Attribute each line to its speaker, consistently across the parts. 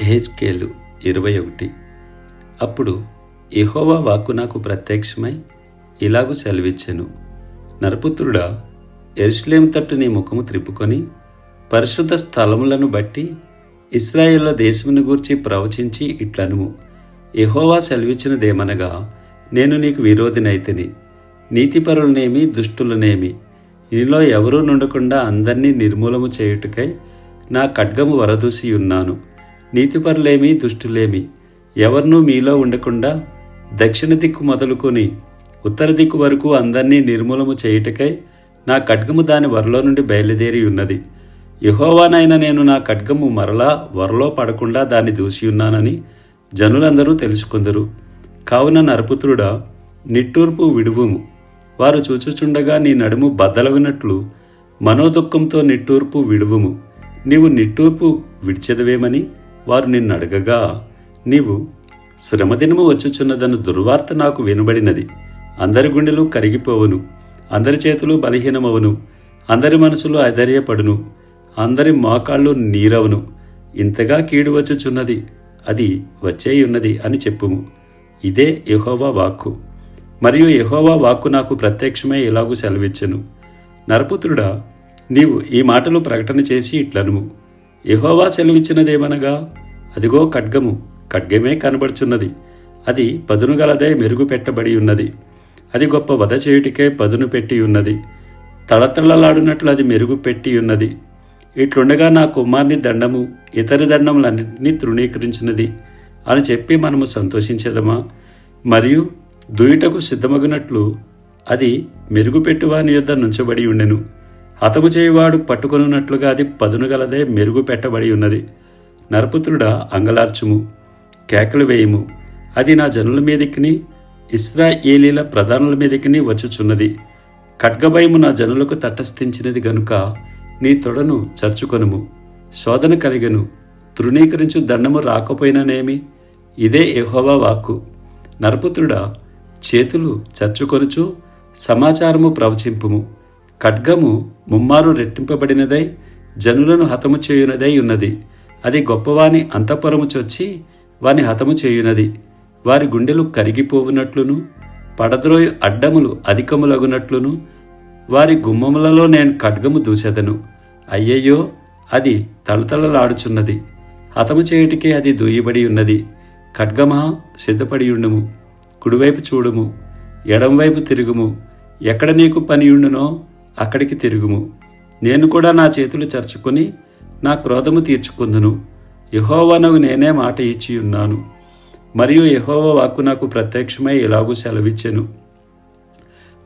Speaker 1: హెచ్కేలు ఇరవై ఒకటి. అప్పుడు ఎహోవా వాక్కు నాకు ప్రత్యక్షమై ఇలాగు సెలవిచ్చెను. నరపుత్రుడా ఎరుషలేము తట్టు నీ ముఖము త్రిప్పుకొని పరిశుద్ధ స్థలములను బట్టి ఇస్రాయేల్లో దేశమును గూర్చి ప్రవచించి ఇట్లనుము. ఎహోవా సెలవిచ్చినదేమనగా నేను నీకు విరోధినైతిని నీతిపరులనేమి దుష్టులనేమి నీలో ఎవరూ నుండకుండా అందరినీ నిర్మూలము చేయుటకై నా ఖడ్గము వరదూసి ఉన్నాను. నీతిపరులేమి దుష్టులేమి. ఎవరినూ మీలో ఉండకుండా దక్షిణ దిక్కు మొదలుకొని ఉత్తర దిక్కు వరకు అందరినీ నిర్మూలము చేయుటకై నా ఖడ్గము దాని వరలో నుండి బయలుదేరి ఉన్నది. యహోవానైనా నేను నా ఖడ్గము మరలా వరలో పడకుండా దాన్ని దూసి ఉన్నానని జనులందరూ తెలుసుకుందరు. కావున నరపుత్రుడా నిట్టూర్పు విడువుము. వారు చూచుచుండగా నీ నడుము బద్దలగునట్లు మనోదుఖంతో నిట్టూర్పు విడువుము. నీవు నిట్టూర్పు విడిచెదవేమని వారు నిన్ను అడగగా నీవు శ్రమదినము వచ్చుచున్నదన్న దుర్వార్త నాకు వినబడినది. అందరి గుండెలు కరిగిపోవును అందరి చేతులు బలహీనమవును అందరి మనసులు అధైర్యపడును అందరి మోకాళ్ళు నీరవును. ఇంతగా కీడు వచ్చుచున్నది అది వచ్చేయున్నది అని చెప్పుము. ఇదే యహోవా వాక్కు. మరియు యహోవా వాక్కు నాకు ప్రత్యక్షమే ఇలాగూ సెలవిచ్చను. నరపుత్రుడా నీవు ఈ మాటలు ప్రకటన చేసి ఇట్లనుము. యహోవా సెలవిచ్చినదేమనగా అదిగో ఖడ్గము ఖడ్గమే కనబడుచున్నది. అది పదును గలదే మెరుగు పెట్టబడి ఉన్నది అది గొప్ప వధ చేయుటికే పదును పెట్టి ఉన్నది తళతళలాడునట్లు అది మెరుగు పెట్టి ఉన్నది ఇట్లుండగా నా కుమార్ని దండము ఇతర దండములన్నింటినీ తృణీకరించినది అని చెప్పి మనము సంతోషించేదమా? మరియు దుయిటకు సిద్ధమగునట్లు అది మెరుగుపెట్టువాని యొద్ద నుంచబడి ఉండెను హతము చేయువాడు పట్టుకొనున్నట్లుగా అది పదును గలదే మెరుగు పెట్టబడి ఉన్నది. నరపుత్రుడా అంగలార్చుము కేకలు వేయుము. అది నా జనుల మీదకిని ఇస్రాయేలీల ప్రధానుల మీదకిని వచ్చుచున్నది. ఖడ్గభయము నా జనులకు తటస్థించినది గనుక నీ తొడను చర్చుకొనుము. శోధన కలిగను. తృణీకరించు దండము రాకపోయిననేమి? ఇదే యెహోవా వాక్కు. నరపుత్రుడా చేతులు చర్చుకొనుచు సమాచారము ప్రవచింపుము. ఖడ్గము ముమ్మారు రెట్టింపబడినదై జనులను హతము చేయునదై ఉన్నది. అది గొప్పవాని అంతఃపురము చొచ్చి వాని హతము చేయునది. వారి గుండెలు కరిగిపోవునట్లును పడద్రోయు అడ్డములు అధికములగునట్లును వారి గుమ్మములలో నేను ఖడ్గము దూసెదను. అయ్యయ్యో అది తళతళలాడుచున్నది హతము చేయుటికే అది దూయబడి ఉన్నది ఖడ్గమా సిద్ధపడియుండుము. కుడివైపు చూడుము. ఎడంవైపు తిరుగుము. ఎక్కడ నీకు పనియుండునో అక్కడికి తిరుగుము. నేను కూడా నా చేతులు చర్చుకుని నా క్రోధము తీర్చుకుందును. యహోవనకు నేనే మాట ఇచ్చి ఉన్నాను. మరియు యహోవ వాక్కు నాకు ప్రత్యక్షమై ఇలాగూ సెలవిచ్చెను.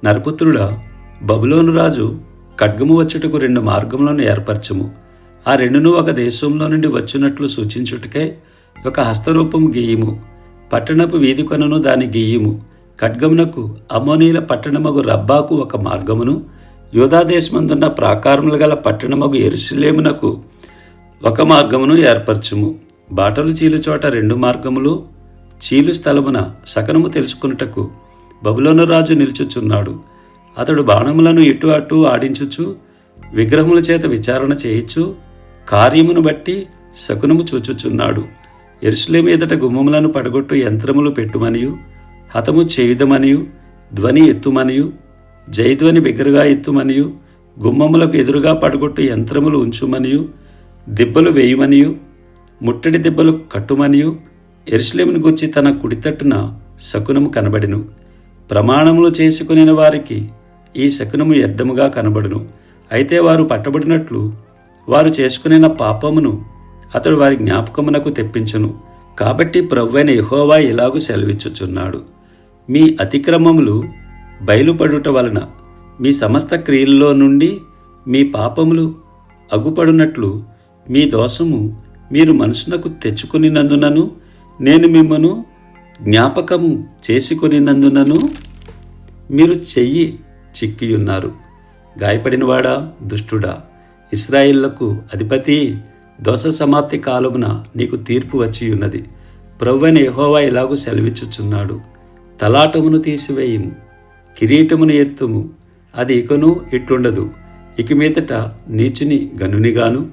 Speaker 1: నరపుత్రుడా బబులోను రాజు ఖడ్గము వచ్చుటకు రెండు మార్గములను ఏర్పరచము. ఆ రెండును ఒక దేశంలో నుండి వచ్చినట్లు సూచించుటకే ఒక హస్తరూపం గీయము. పట్టణపు వీధి కొనను దాని గీయము. ఖడ్గమునకు అమోనీల పట్టణమగు రబ్బాకు ఒక మార్గమును యూదాదేశమందున్న ప్రాకారములు గల పట్టణమగు ఎరుసలేమునకు ఒక మార్గమును ఏర్పరచుము. బాటలు చీలు చోట రెండు మార్గములు చీలు స్థలమున సకనము తెలుసుకున్నటకు బబులోను రాజు నిలుచుచున్నాడు. అతడు బాణములను ఇటు అటు ఆడించుచు విగ్రహముల చేత విచారణ చేయిచు కార్యమును బట్టి శకునము చూచుచున్నాడు. ఎరుసలేం ఎదుట గుమ్మములను పడగొట్టు యంత్రములు పెట్టుమనియు హతము చేయుదమనియు ధ్వని ఎత్తుమనియు జయధ్వని బిగ్గరగా ఎత్తుమనియు గుమ్మములకు ఎదురుగా పడగొట్టు యంత్రములు ఉంచుమనియు దిబ్బలు వేయుమనియు ముట్టడి దెబ్బలు కట్టుమనియు ఎరుసలేమును గుచ్చి తన కుడితట్టున శకునము కనబడెను. ప్రమాణములు చేసుకుని వారికి ఈ శకునము వ్యర్థముగా కనబడును. అయితే వారు పట్టబడినట్లు వారు చేసుకునే పాపమును అతడు వారి జ్ఞాపకమునకు తెప్పించును. కాబట్టి ప్రవ్వైన యహోవా ఇలాగు సెలవిచ్చుచున్నాడు. మీ అతిక్రమములు బయలుపడుట వలన మీ సమస్త క్రియల్లో నుండి మీ పాపములు అగుపడునట్లు మీ దోషము మీరు మనసునకు తెచ్చుకునినందునను నేను మిమ్మను జ్ఞాపకము చేసుకునినందునను మీరు చెయ్యి చిక్కియున్నారు. గాయపడినవాడా దుష్టుడా ఇస్రాయిళ్ళకు అధిపతి దోష సమాప్తి కాలమున నీకు తీర్పు వచ్చి ఉన్నది ప్రవ్వని యహోవా ఇలాగూ సెలవిచ్చుచున్నాడు. తలాటమును తీసివేయము. కిరీటమును ఎత్తుము. అది ఇకను ఇట్లుండదు. ఇక మీదట నీచుని గనునిగాను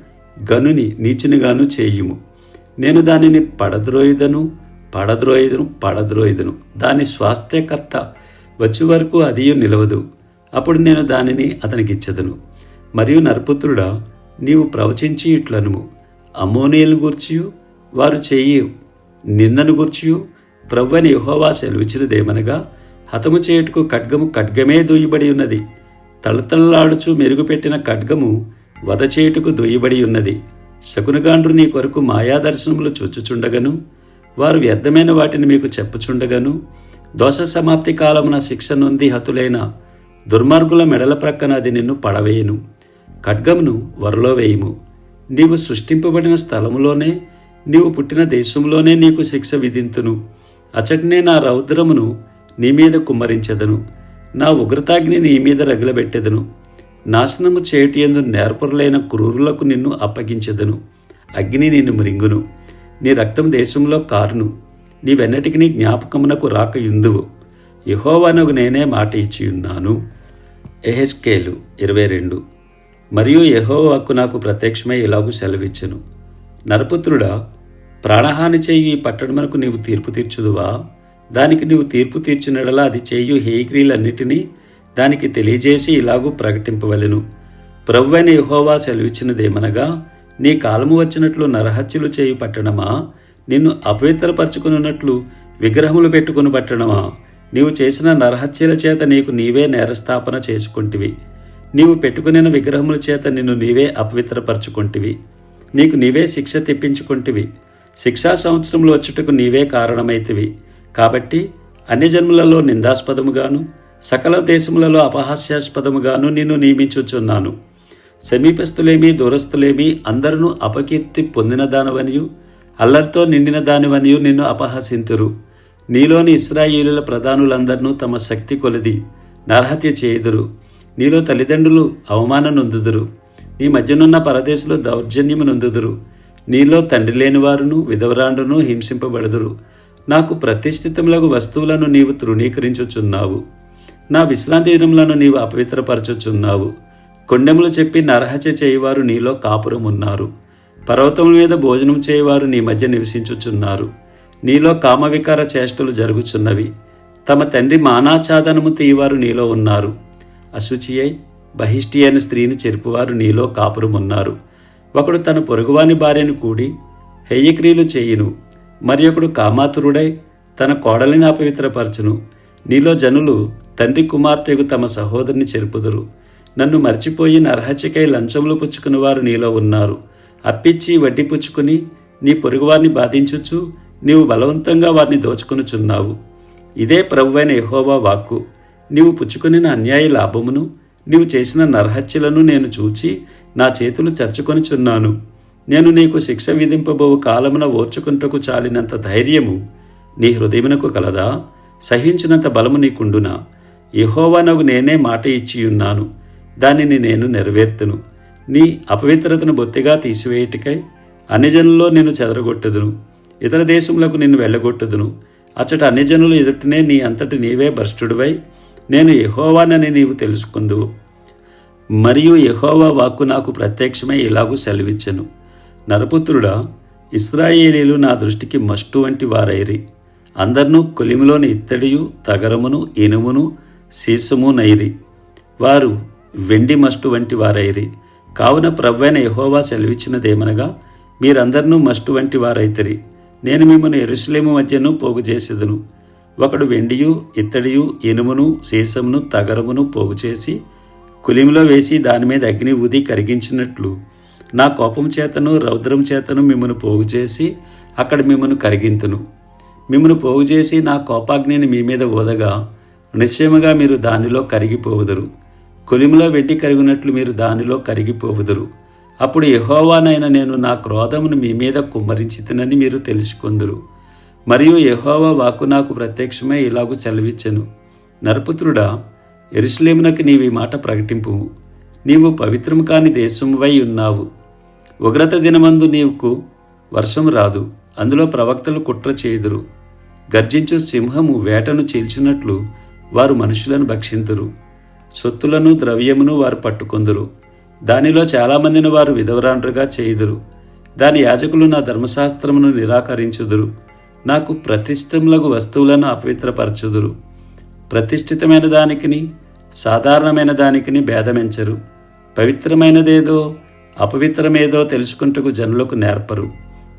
Speaker 1: గనుని నీచునిగాను చేయుము. నేను దానిని పడద్రోయుదను పడద్రోయుదును పడద్రోయుదును. దాని స్వాస్థ్యకర్త వచ్చే వరకు అది నిలవదు. అప్పుడు నేను దానిని అతనికిచ్చదను. మరియు నరపుత్రుడా నీవు ప్రవచించి ఇట్లనుము. అమోనియలు గూర్చియు వారు చెయ్యి నిందను గూర్చియు. ప్రవ్వని యహోవా సెలవిచ్చినదేమనగా హతము చేయుటకు ఖడ్గము ఖడ్గమే దూయబడి ఉన్నది. తళతళలాడుచు మెరుగుపెట్టిన ఖడ్గము వధ చేయుటకు దూయబడి ఉన్నది. శకునగాండ్రు నీ కొరకు మాయాదర్శనములు చూచుచుండగను వారు వ్యర్థమైన వాటిని మీకు చెప్పుచుండగను. దోష సమాప్తి కాలమున శిక్ష నొంది హతులైన దుర్మార్గుల మెడల ప్రక్కన అది నిన్ను పడవేయును. ఖడ్గమును వరలో వేయుము. నీవు సృష్టింపబడిన స్థలములోనే నీవు పుట్టిన దేశంలోనే నీకు శిక్ష విధింతును. అచట్నే నా రౌద్రమును నీ మీద కుమ్మరించెదను. నా ఉగ్రతాగ్ని నీ మీద రగిలబెట్టెదను. నాశనము చేటి నేర్పరులైన క్రూరులకు నిన్ను అప్పగించెదను. అగ్ని నిన్ను మృంగును. నీ రక్తం దేశంలో కారును. నీవెన్నటికి నీ జ్ఞాపకమునకు రాక యుందువు యహోవానకు నేనే మాట ఇచ్చియున్నాను. ఎహెస్కేలు ఇరవై రెండు. మరియు యహోవాకు నాకు ప్రత్యక్షమై ఇలాగూ సెలవిచ్చెను. నరపుత్రుడా ప్రాణహాని చేయి ఈ పట్టణమునకు నీవు తీర్పు తీర్చుదువా? దానికి నీవు తీర్పు తీర్చినడలా అది చేయు హేక్రీలన్నిటినీ దానికి తెలియజేసి ఇలాగూ ప్రకటింపవలెను. ప్రవ్వైన యహోవా సెలవిచ్చినదేమనగా నీ కాలము వచ్చినట్లు నరహత్యులు చేయు పట్టణమా? నిన్ను అపవిత్రపరచుకున్నట్లు విగ్రహములు పెట్టుకుని పట్టణమా? నీవు చేసిన నరహత్యల చేత నీకు నీవే నేరస్థాపన చేసుకుంటివి. నీవు పెట్టుకునిన విగ్రహముల చేత నిన్ను నీవే అపవిత్రపరచుకుంటివి. నీకు నీవే శిక్ష తెప్పించుకుంటివి. శిక్షా సంవత్సరములు వచ్చుటకు నీవే కారణమైతివి. కాబట్టి అన్ని జన్ములలో నిందాస్పదముగాను సకల దేశములలో అపహాస్యాస్పదముగాను నిన్ను నియమించుచున్నాను. సమీపస్తులేమి దూరస్తులేమి అందరూ అపకీర్తి పొందిన దానవనియు అల్లరితో నిండిన దానివనియు నిన్ను అపహసింతురు. నీలోని ఇస్రాయేలుల ప్రధానులందరినూ తమ శక్తి కొలిది నరహత్య చేయుదురు. నీలో తల్లిదండ్రులు అవమానం నొందుదురు. నీ మధ్యనున్న పరదేశులు దౌర్జన్యము నొందుదురు. నీలో తండ్రి లేనివారును విధవరాండును హింసింపబడుదురు. నాకు ప్రతిష్ఠితములకు వస్తువులను నీవు తృణీకరించుచున్నావు. నా విశ్రాంతి దినములను నీవు అపవిత్రపరచుచున్నావు. కొండెములు చెప్పి నరహత్య చేయవారు నీలో కాపురం ఉన్నారు పర్వతముల మీద భోజనం చేయవారు నీ మధ్య నివసించుచున్నారు. నీలో కామవికార చేష్టలు జరుగుచున్నవి. తమ తండ్రి మానాఛాదనము తీయవారు నీలో ఉన్నారు. అశుచి అయి బహిష్టి అయిన స్త్రీని చెరుపువారు నీలో కాపురం ఉన్నారు ఒకడు తన పొరుగువాని భార్యను కూడి హెయ్యక్రియలు చేయును. మరి ఒకడు కామాతురుడై తన కోడలిని అపవిత్రపరచును. నీలో జనులు తండ్రి కుమార్తెకు తమ సహోదరిని చెరుపుదురు. నన్ను మర్చిపోయి నరహత్యకై లంచములు పుచ్చుకుని వారు నీలో ఉన్నారు. అప్పిచ్చి వడ్డీ పుచ్చుకుని నీ పొరుగువారిని బాధించుచు నీవు బలవంతంగా వారిని దోచుకునుచున్నావు. ఇదే ప్రభువైన యహోవా వాక్కు. నీవు పుచ్చుకునిన అన్యాయ లాభమును నీవు చేసిన నరహత్యలను నేను చూచి నా చేతులు చర్చుకొనిచున్నాను నేను నీకు శిక్ష విధింపబోవు కాలమున ఓర్చుకుంటకు చాలినంత ధైర్యము నీ హృదయమునకు కలదా? సహించినంత బలము నీకుండునా? యహోవానకు నేనే మాట ఇచ్చియున్నాను దానిని నేను నెరవేర్తును. నీ అపవిత్రతను బొత్తిగా తీసివేయుటికై అన్ని జనుల్లో నిన్ను చెదరగొట్టదును. ఇతర దేశములకు నిన్ను వెళ్ళగొట్టదును. అచ్చట అన్ని జనులు ఎదుటనే నీ అంతటి నీవే భ్రష్టుడివై నేను యహోవానని నీవు తెలుసుకుందువు. మరియు యహోవా వాక్కు నాకు ప్రత్యక్షమై ఇలాగూ సెలవిచ్చెను. నరపుత్రుడా ఇస్రాయేలీలు నా దృష్టికి మస్టు వంటి వారైరి. అందర్నూ కొలిమిలోని ఇత్తడియు తగరమును ఇనుమును సీసము నైరి. వారు వెండి మస్టు వంటి వారైరి. కావున ప్రవ్వైన యహోవా సెలవిచ్చినదేమనగా మీరందరినూ మస్టు వంటి వారైతరి. నేను మిమ్మల్ని ఎరుసలేము మధ్యను పోగు చేసేదను ఒకడు వెండియు ఇత్తడియు ఇనుమును సీసమును తగరమును పోగు చేసి కులిమిలో వేసి దాని మీద అగ్ని ఊది కరిగించినట్లు. నా కోపం చేతను రౌద్రం చేతను మిమ్మను పోగు చేసి అక్కడ మిమ్మను కరిగింతును. మిమ్మను పోగు చేసి నా కోపాగ్నిని మీ మీద ఊదగా నిశ్చయముగా మీరు దానిలో కరిగిపోవుదురు. కొలిమిలో వెట్టి కరిగినట్లు మీరు దానిలో కరిగిపోవుదురు. అప్పుడు యహోవానైన నేను నా క్రోధమును మీ మీద కుమ్మరించితనని మీరు తెలుసుకుందురు. మరియు యహోవా వాకు నాకు ప్రత్యక్షమై ఇలాగూ సెలవిచ్చెను. నరపుత్రుడా ఎరుసలేమునకు నీవి మాట ప్రకటింపు నీవు పవిత్రం కాని దేశమువై ఉన్నావు. ఉగ్రత దినమందు నీవుకు వర్షం రాదు. అందులో ప్రవక్తలు కుట్ర చేయుదురు. గర్జించు సింహము వేటను చీల్చినట్లు వారు మనుషులను భక్షింతురు. సొత్తులను ద్రవ్యమును వారు పట్టుకొందురు. దానిలో చాలామందిని వారు విధవరాండ్రుగా చేయుదురు. దాని యాజకులు నా ధర్మశాస్త్రమును నిరాకరించుదురు. నాకు ప్రతిష్టములకు వస్తువులను అపవిత్రపరచుదురు. ప్రతిష్ఠితమైన దానికిని సాధారణమైన దానికిని భేదమించరు. పవిత్రమైనదేదో అపవిత్రమేదో తెలుసుకుంటకు జనులకు నేర్పరు.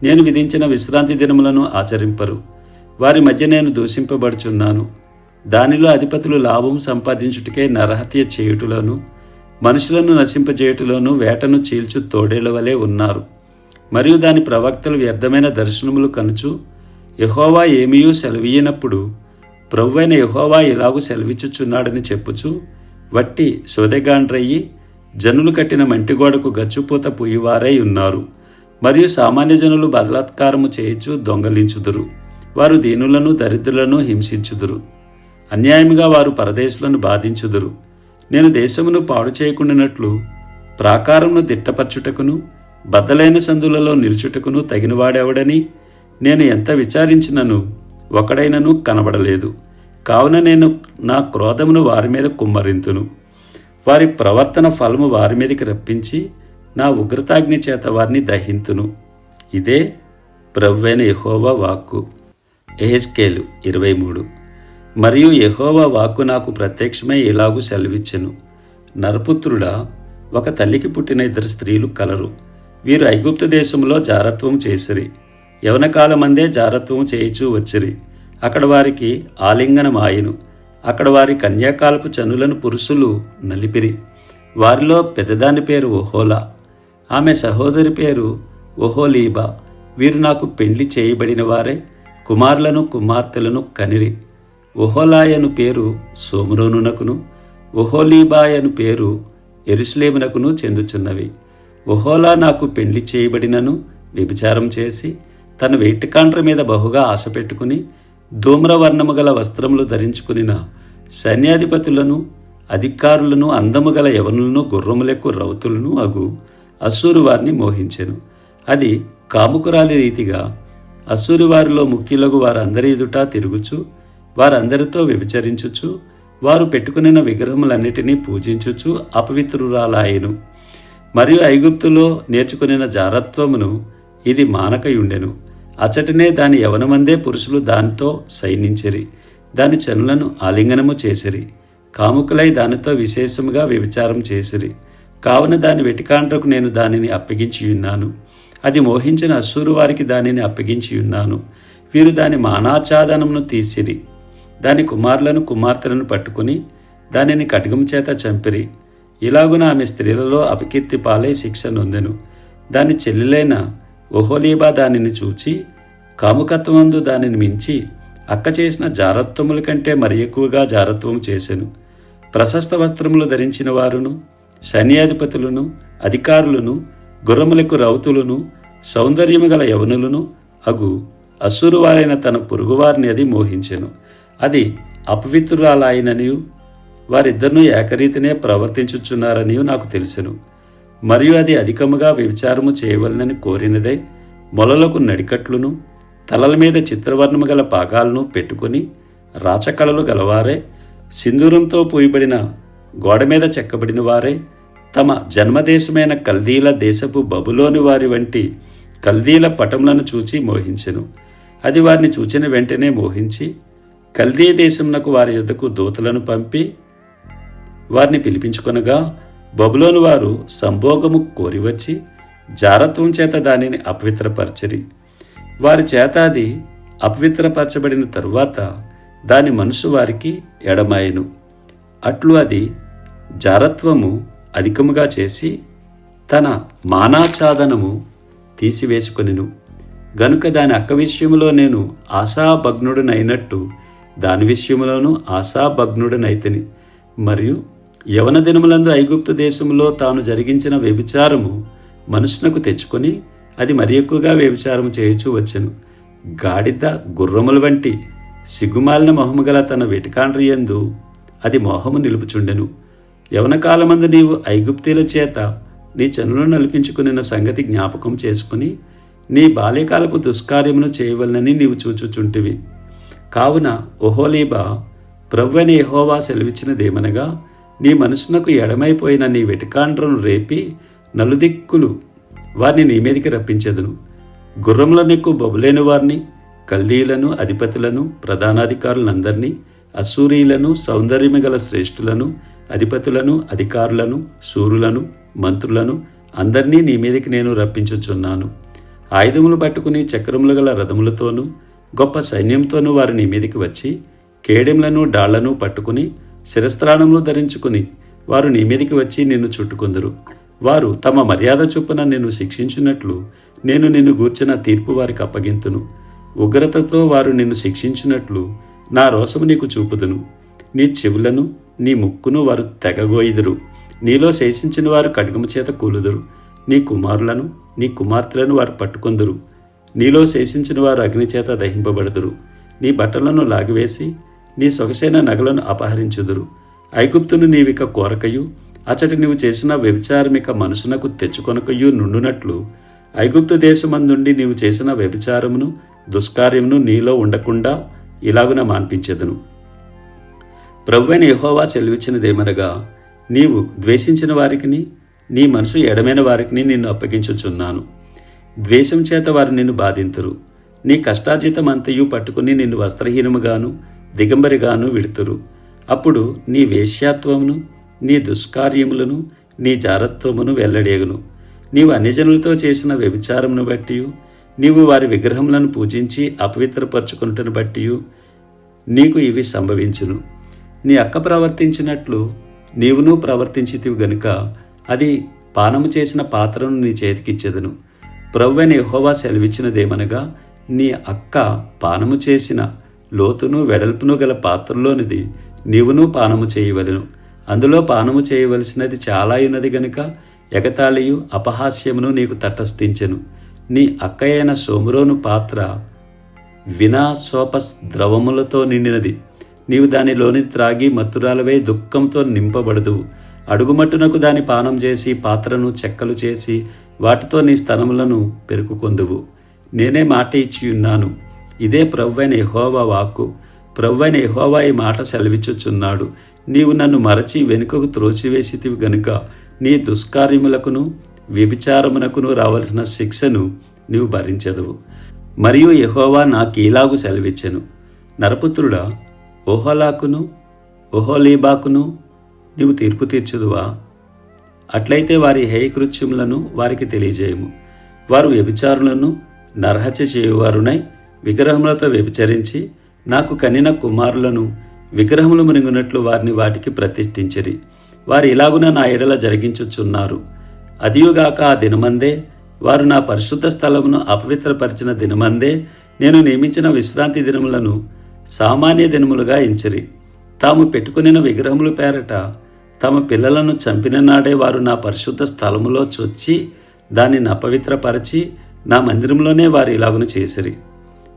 Speaker 1: నేను విధించిన విశ్రాంతి దినములను ఆచరింపరు. వారి మధ్య నేను దూషింపబడుచున్నాను. దానిలో అధిపతులు లాభం సంపాదించుటకే నరహత్య చేయుటలోను మనుషులను నశింపజేయుటలోను వేటను చీల్చు తోడేళ్ళ వలె ఉన్నారు. మరియు దాని ప్రవక్తలు వ్యర్థమైన దర్శనములు కనుచు యహోవా ఏమీయూ సెలవీయనప్పుడు ప్రభువైన యహోవా ఇలాగూ సెలవిచ్చుచున్నాడని చెప్పుచు వట్టి సోదెగాండ్రయ్యి జనులు కట్టిన మంటిగోడకు గచ్చుపూత పుయ్యివారై ఉన్నారు. మరియు సామాన్య జనులు బలాత్కారము చేయుచు దొంగలించుదురు. వారు దీనులను దరిద్రులను హింసించుదురు. అన్యాయముగా వారు పరదేశులను బాధించుదురు. నేను దేశమును పాడు చేయకుండానట్లు ప్రాకారమును దిట్టపరచుటకును బద్దలైన సందులలో నిలుచుటకును తగినవాడెవడని నేను ఎంత విచారించినను ఒకడైనను కనబడలేదు. కావున నేను నా క్రోధమును వారి మీద కుమ్మరింతును. వారి ప్రవర్తన ఫలము వారి మీదకి రప్పించి నా ఉగ్రతాగ్ని చేత వారిని దహింతును. ఇదే ప్రవ్వైన యహోవా వాక్కు. ఎహెస్కేలు ఇరవై మూడు. మరియు యహోవా వాక్కు నాకు ప్రత్యక్షమై ఇలాగూ సెలవిచ్చెను. నరపుత్రుడా ఒక తల్లికి పుట్టిన ఇద్దరు స్త్రీలు కలరు. వీరు ఐగుప్తు దేశంలో జారత్వం చేసిరి. యవన కాలమందే జారత్వం చేయిచూ వచ్చిరి. అక్కడ వారికి ఆలింగనమాయను. అక్కడ వారి కన్యాకాలపు చనులను పురుషులు నలిపిరి. వారిలో పెద్దదాని పేరు ఓహోలా ఆమె సహోదరి పేరు ఓహోలీబా వీరు నాకు పెండ్లి చేయబడిన వారే కుమారులను కుమార్తెలను కనిరి. ఒహోలాయను పేరు సోమరోనునకును ఒహోలీబాయను పేరు ఎరుస్లేమునకును చెందుచున్నవి. ఒహోలా నాకు పెండ్లి చేయబడినను వ్యభిచారం చేసి తన వేటికాండ్ర మీద బహుగా ఆశ పెట్టుకుని ధూమ్రవర్ణము గల వస్త్రములు ధరించుకునిన సైన్యాధిపతులను అధికారులను అందము గల యవనులను గుర్రములకు రౌతులను అగు అసూరు వారిని మోహించెను. అది కాముకురాలి రీతిగా అసూరు వారిలో ముఖ్యులకు వారందరి ఎదుట తిరుగుచు వారందరితో వ్యభిచరించుచు వారు పెట్టుకునిన విగ్రహములన్నిటినీ పూజించుచు అపవిత్రురాలాయెను. మరియు ఐగుప్తులో నేర్చుకునిన జారత్వమును ఇది మానకయుండెను. అచటనే దాని యవనమందే పురుషులు దానితో సైనించిరి దాని చనులను ఆలింగనము చేసిరి. కాముకులై దానితో విశేషముగా వ్యభిచారం చేసిరి. కావున దాని వెటికాండ్రకు నేను దానిని అప్పగించి ఉన్నాను. అది మోహించిన అసూరు వారికి దానిని అప్పగించి ఉన్నాను. వీరు దాని మానాచాదనమును తీసిరి. దాని కుమారులను కుమార్తెలను పట్టుకుని దానిని కటకం చేత చంపిరి. ఇలాగున ఆమె స్త్రీలలో అపకీర్తి పాలై శిక్ష నొందెను. దాని చెల్లెలైన ఒహోలీబా దానిని చూచి కాముకత్వమందు దానిని మించి అక్క చేసిన జారత్వముల కంటే మరి ఎక్కువగా జారత్వం చేసెను. ప్రశస్త వస్త్రములు ధరించిన వారును సైన్యాధిపతులను అధికారులను గుర్రములకు రౌతులను సౌందర్యము గల యవనులను అగు అసురు వారైన తన పొరుగువారిని అది మోహించెను. అది అపవిత్రురాలాయననియు వారిద్దరినూ ఏకరీతినే ప్రవర్తించుచున్నారనియు నాకు తెలుసెను. మరియు అది అధికముగా విచారము చేయవలనని కోరినదే. మొలలకు నడికట్లును తలల మీద చిత్రవర్ణము గల పాగాలను పెట్టుకుని రాచకళలు గలవారే సింధూరంతో పూయబడిన గోడ మీద చెక్కబడిన వారే తమ జన్మదేశమైన కల్దీల దేశపు బబులోని వారి వంటి కల్దీల పటములను చూచి మోహించెను. అది వారిని చూచిన వెంటనే మోహించి కల్దీ దేశమునకు వారి యుద్ధకు దూతలను పంపి వారిని పిలిపించుకొనగా బబులోను వారు సంభోగము కోరివచ్చి జారత్వం చేత దానిని అపవిత్రపరచరి. వారి చేత అది అపవిత్రపరచబడిన తరువాత దాని మనసు వారికి ఎడమాయను. అట్లు అది జారత్వము అధికముగా చేసి తన మానాఛాదనము తీసివేసుకొనిను. గనుక దాని అక్క విషయంలో నేను ఆశాభగ్నుడనైనట్టు దాని విషయంలోనూ ఆశాభగ్నుడనైతని. మరియు యవన దినములందు ఐగుప్తు దేశములో తాను జరిగించిన వ్యభిచారము మనుషునకు తెచ్చుకొని అది మరి ఎక్కువగా వ్యభిచారము చేయుచూ వచ్చెను. గాడిద గుర్రముల వంటి సిగ్గుమాలిన మొహము గల తన వెటికాండ్రియందు అది మోహము నిలుపుచుండెను. యవనకాలమందు నీవు ఐగుప్తీల చేత నీ చనులను నలిపించుకున్న సంగతి జ్ఞాపకం చేసుకుని నీ బాల్యకాలపు దుష్కార్యమును చేయవలనని నీవు చూచుచుంటివి. కావున ఒహోలీబా ప్రవ్వని యహోవా సెలవిచ్చినదేమనగా నీ మనసునకు ఎడమైపోయిన నీ వెటికాండ్రను రేపి నలుదిక్కులు వారిని నీ మీదికి రప్పించెదను. గుర్రంలో నీకు బొబులేని వారిని కల్దీలను అధిపతులను ప్రధానాధికారులందరినీ అసూరీలను సౌందర్యము గల శ్రేష్ఠులను అధిపతులను అధికారులను సూరులను మంత్రులను అందరినీ నీ మీదకి నేను రప్పించుచున్నాను. ఆయుధములు పట్టుకుని చక్రములు గల రథములతోనూ గొప్ప సైన్యంతోనూ వారు నీ మీదకి వచ్చి కేడెంలను డాళ్ళను పట్టుకుని శిరస్త్రాణములు ధరించుకుని వారు నీ మీదకి వచ్చి నిన్ను చుట్టుకుందరు. వారు తమ మర్యాద చొప్పున నిన్ను శిక్షించినట్లు నేను నిన్ను గూర్చిన తీర్పు వారికి అప్పగింతును. ఉగ్రతతో వారు నిన్ను శిక్షించినట్లు నా రోసము నీకు చూపుదును. నీ చెవులను నీ ముక్కును వారు తెగగోయిదురు. నీలో శేషించిన వారు ఖడ్గము చేత కూలుదురు. నీ కుమారులను నీ కుమార్తెలను వారు పట్టుకొందురు. నీలో శేషించిన వారు అగ్నిచేత దహింపబడదురు దహింపబడుదురు. నీ బట్టలను లాగివేసి నీ సొగసైన నగలను అపహరించుదురు. ఐగుప్తును నీవిక కోరకయు అచటి నీవు చేసిన వ్యభిచారమిక మనసునకు తెచ్చుకొనకయు నుండునట్లు ఐగుప్తు దేశమందుండి నీవు చేసిన వ్యభిచారమును దుష్కార్యమును నీలో ఉండకుండా ఇలాగున మాన్పించెదను. ప్రభువైన యహోవా సెలవిచ్చినదేమనగా నీవు ద్వేషించిన వారికిని నీ మనసు ఎడమైన వారికి నిన్ను అప్పగించుచున్నాను. ద్వేషం చేత వారు నిన్ను బాధింతురు. నీ కష్టాజీతం అంతయు పట్టుకుని నిన్ను వస్త్రహీనముగాను దిగంబరిగాను విడుతురు. అప్పుడు నీ వేశ్యాత్వమును నీ దుష్కార్యములను నీ జారత్వమును వెల్లడేగును. నీవు అన్యజనులతో చేసిన వ్యభిచారమును బట్టి నీవు వారి విగ్రహములను పూజించి అపవిత్రపరచుకున్నటను బట్టి నీకు ఇవి సంభవించును. నీ అక్క ప్రవర్తించినట్లు నీవును ప్రవర్తించితివి గనుక అది పానము చేసిన పాత్రను నీ చేతికిచ్చేదను. ప్రవ్వని యెహోవా సెలవిచ్చినదేమనగా నీ అక్క పానము చేసిన లోతును వెడల్పును గల పాత్రలోనిది నీవును పానము చేయవలెను. అందులో పానము చేయవలసినది చాలా ఉన్నది గనుక ఎగతాళియు అపహాస్యమును నీకు తటస్థించెను. నీ అక్కయైన సోమరోను సోమురోను పాత్ర వినాశోపస్ ద్రవములతో నిండినది. నీవు దానిలోని త్రాగి మత్తురాలవై దుఃఖంతో నింపబడదు అడుగుమట్టునకు దాని పానం చేసి పాత్రను చెక్కలు చేసి వాటితో నీ స్థనములను పెరుకుకొందువు నేనే మాట ఇచ్చి ఉన్నాను ఇదే ప్రవ్వైన యహోవా వాక్కు. ప్రవ్వైన యహోవా ఈ మాట సెలవిచ్చుచున్నాడు. నీవు నన్ను మరచి వెనుకకు త్రోసివేసితివి గనుక నీ దుష్కార్యములకును వ్యభిచారమునకును రావలసిన శిక్షను నీవు భరించదవు. మరియు యహోవా నాకీలాగు సెలవిచ్చెను. నరపుత్రుడా ఓహోలాకును ఓహోలీబాకును నీవు తీర్పు తీర్చుదువా? అట్లయితే వారి హేయకృత్యములను వారికి తెలియజేయము. వారు వ్యభిచారులను నరహత్య చేయువారునై విగ్రహములతో వ్యభిచరించి నాకు కనిన కుమారులను విగ్రహములు మునిగినట్లు వారిని వాటికి ప్రతిష్ఠించిరి. వారు ఇలాగున నా ఎడల జరిగించుచున్నారు. అదియుగాక ఆ దినమందే వారు నా పరిశుద్ధ స్థలమును అపవిత్రపరిచిన దినమందే నేను నియమించిన విశ్రాంతి దినములను సామాన్య దినములుగా ఎంచిరి. తాము పెట్టుకునిన విగ్రహములు పేరట తమ పిల్లలను చంపిన నాడే వారు నా పరిశుద్ధ స్థలములో చొచ్చి దానిని అపవిత్రపరచి నా మందిరంలోనే వారు ఇలాగున చేసిరి.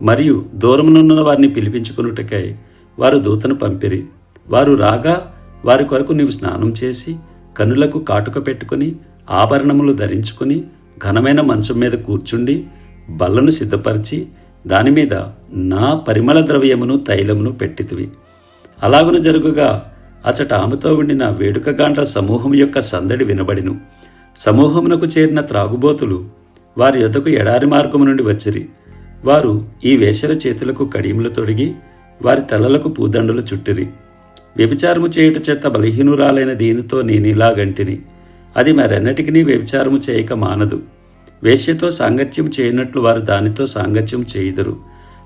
Speaker 1: మరియు దూరమునున్న వారిని పిలిపించుకున్నట్టుకై వారు దూతను పంపిరి. వారు రాగా వారి కొరకు నీవు స్నానం చేసి కనులకు కాటుక పెట్టుకుని ఆభరణములు ధరించుకుని ఘనమైన మంచం మీద కూర్చుండి బల్లను సిద్ధపరిచి దానిమీద నా పరిమళ ద్రవ్యమును తైలమును పెట్టితివి. అలాగున జరుగుగా అచట ఆమెతో ఉండిన వేడుకగాండ్ర సమూహం యొక్క సందడి వినబడిను. సమూహమునకు చేరిన త్రాగుబోతులు వారి యొద్దకు ఎడారి మార్గము నుండి వచ్చిరి. వారు ఈ వేషల చేతులకు కడియములు తొడిగి వారి తలలకు పూదండలు చుట్టిరి. వ్యభిచారము చేయుట చేత బలహీనురాలైన దీనితో నేనిలాగంటిని అది మరెన్నటికీ వ్యభిచారము చేయక మానదు. వేశ్యతో సాంగత్యం చేయనట్లు వారు దానితో సాంగత్యం చేయుదురు.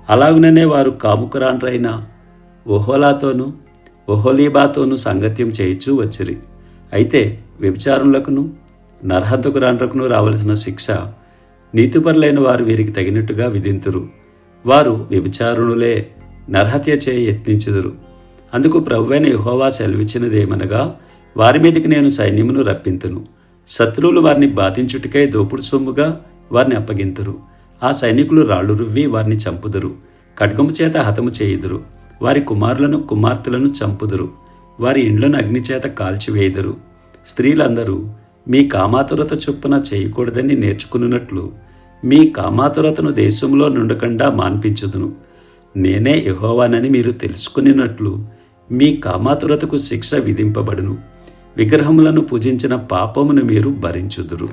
Speaker 1: అలాగుననే వారు కాముకురాండ్రైన ఓహోలాతోనూ ఓహోలీబాతోనూ సాంగత్యం చేయిచూ వచ్చిరి. అయితే వ్యభిచారులకును నరహంతకురాండ్రకును రావలసిన శిక్ష నీతిపరులైన వారు వీరికి తగినట్టుగా విధింతురు. వారు వ్యభిచారుణులే నరహత్య చేయ యత్నించుదురు. అందుకు ప్రభువైన యహోవా సెలవిచ్చినదేమనగా వారి మీదకి నేను సైన్యమును రప్పింతును. శత్రువులు వారిని బాధించుటికై దోపుడు సొమ్ముగా వారిని అప్పగింతురు. ఆ సైనికులు రాళ్ళు రువ్వి వారిని చంపుదురు. ఖడ్గము చేత హతము చేయుదురు. వారి కుమారులను కుమార్తెలను చంపుదురు. వారి ఇండ్లను అగ్నిచేత కాల్చివేయుదురు. స్త్రీలందరూ మీ కామాతురత చొప్పున చేయకూడదని నేర్చుకున్నట్లు మీ కామాతురతను దేశంలో నుండకుండా మాన్పించుదును. నేనే యహోవానని మీరు తెలుసుకునినట్లు మీ కామాతురతకు శిక్ష విధింపబడును. విగ్రహములను పూజించిన పాపమును మీరు భరించుదురు.